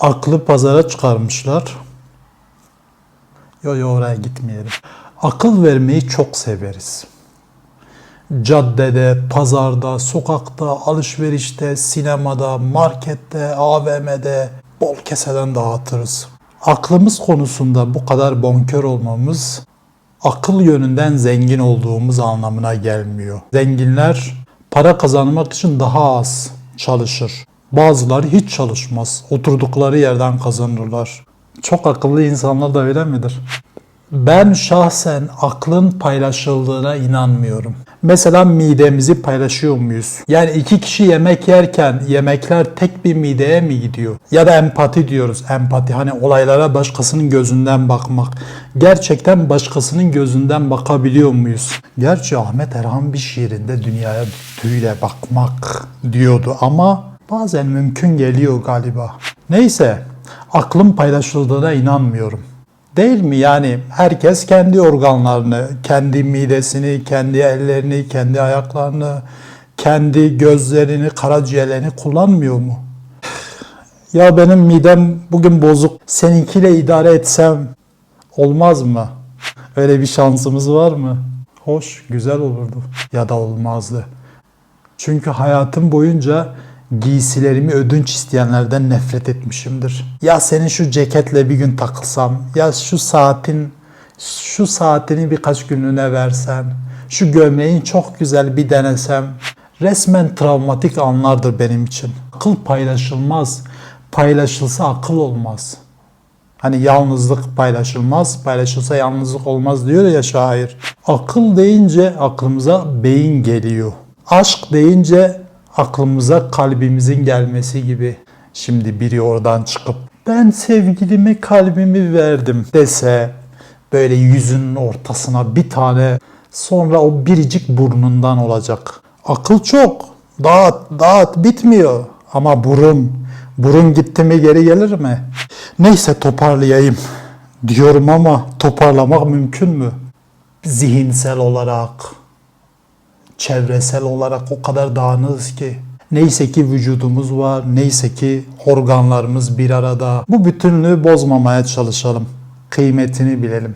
Aklı pazara çıkarmışlar. Yo yo oraya gitmeyelim. Akıl vermeyi çok severiz. Caddede, pazarda, sokakta, alışverişte, sinemada, markette, AVM'de bol keseden dağıtırız. Aklımız konusunda bu kadar bonkör olmamız akıl yönünden zengin olduğumuz anlamına gelmiyor. Zenginler para kazanmak için daha az çalışır. Bazıları hiç çalışmaz. Oturdukları yerden kazanırlar. Çok akıllı insanlar da öyle midir? Ben şahsen aklın paylaşıldığına inanmıyorum. Mesela midemizi paylaşıyor muyuz? Yani iki kişi yemek yerken yemekler tek bir mideye mi gidiyor? Ya da empati diyoruz. Empati hani olaylara başkasının gözünden bakmak. Gerçekten başkasının gözünden bakabiliyor muyuz? Gerçi Ahmet Erhan bir şiirinde dünyaya bütüyle bakmak diyordu ama bazen mümkün geliyor galiba. Neyse aklın paylaşıldığına inanmıyorum. Değil mi? Yani herkes kendi organlarını, kendi midesini, kendi ellerini, kendi ayaklarını, kendi gözlerini, karaciğerlerini kullanmıyor mu? Ya benim midem bugün bozuk. Seninkiyle idare etsem olmaz mı? Öyle bir şansımız var mı? Hoş, güzel olurdu. Ya da olmazdı. Çünkü hayatım boyunca giysilerimi ödünç isteyenlerden nefret etmişimdir. Ya senin şu ceketle bir gün takılsam, ya şu saatin şu saatini birkaç günlüğüne versen, şu gömleğin çok güzel bir denesem. Resmen travmatik anlardır benim için. Akıl paylaşılmaz. Paylaşılsa akıl olmaz. Hani yalnızlık paylaşılmaz, paylaşılsa yalnızlık olmaz diyor ya şair. Akıl deyince aklımıza beyin geliyor. Aşk deyince aklımıza kalbimizin gelmesi gibi. Şimdi biri oradan çıkıp ben sevgilime kalbimi verdim dese böyle yüzünün ortasına bir tane sonra o biricik burnundan olacak. Akıl çok. Dağıt, dağıt bitmiyor. Ama burun, burun gitti mi geri gelir mi? Neyse toparlayayım diyorum ama toparlamak mümkün mü? Zihinsel olarak, çevresel olarak o kadar dağınığız ki. Neyse ki vücudumuz var, neyse ki organlarımız bir arada. Bu bütünlüğü bozmamaya çalışalım. Kıymetini bilelim.